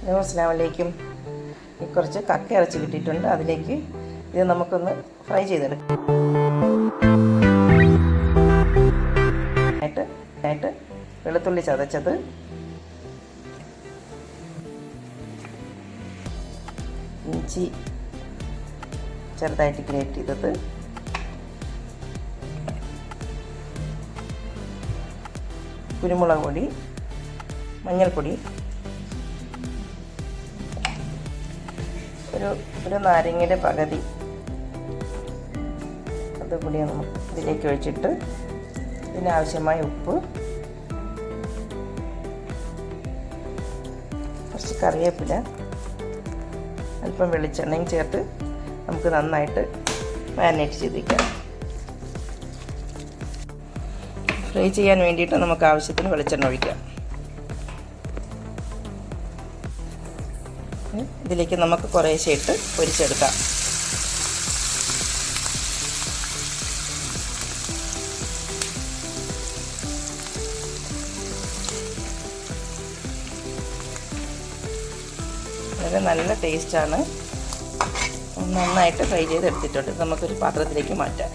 Hello ഈ കുറച്ച് കക്ക ഇറച്ചി കിട്ടിയിട്ടുണ്ട്. അതിലേക്ക് ഇത് നമുക്കൊന്ന് ഫ്രൈ ചെയ്തെടുക്കാം. ആയിട്ട് വെളുത്തുള്ളി ചതച്ചത്. ഇഞ്ചി ചെറുതായിട്ട് ഗ്രേറ്റ് ചെയ്തത്. കുരുമുളക് പൊടി മഞ്ഞൾപ്പൊടി ഒരു ഒരു നാരങ്ങയുടെ പകുതി. അതുകൂടി ഇതിലേക്ക് ഒഴിച്ചിട്ട് ഇതിനാവശ്യമായ ഉപ്പ്. കുറച്ച് കറിവേപ്പില. അല്പം വെളിച്ചെണ്ണയും ചേർത്ത് നമുക്ക് നന്നായിട്ട് മാരിനേറ്റ് ചെയ്തിരിക്കാം. ഫ്രൈ ചെയ്യാൻ വേണ്ടിയിട്ട് നമുക്ക് ആവശ്യത്തിന് വെളിച്ചെണ്ണ ഒഴിക്കാം. ഇതിലേക്ക് നമുക്ക് കുറേശ്ശെ ഇട്ട് പൊരിച്ചെടുക്കാം. വളരെ നല്ല ടേസ്റ്റാണ് നന്നായിട്ട് ഫ്രൈ ചെയ്ത് എടുത്തിട്ടുണ്ട് ഇത് നമുക്കൊരു പാത്രത്തിലേക്ക് മാറ്റാം.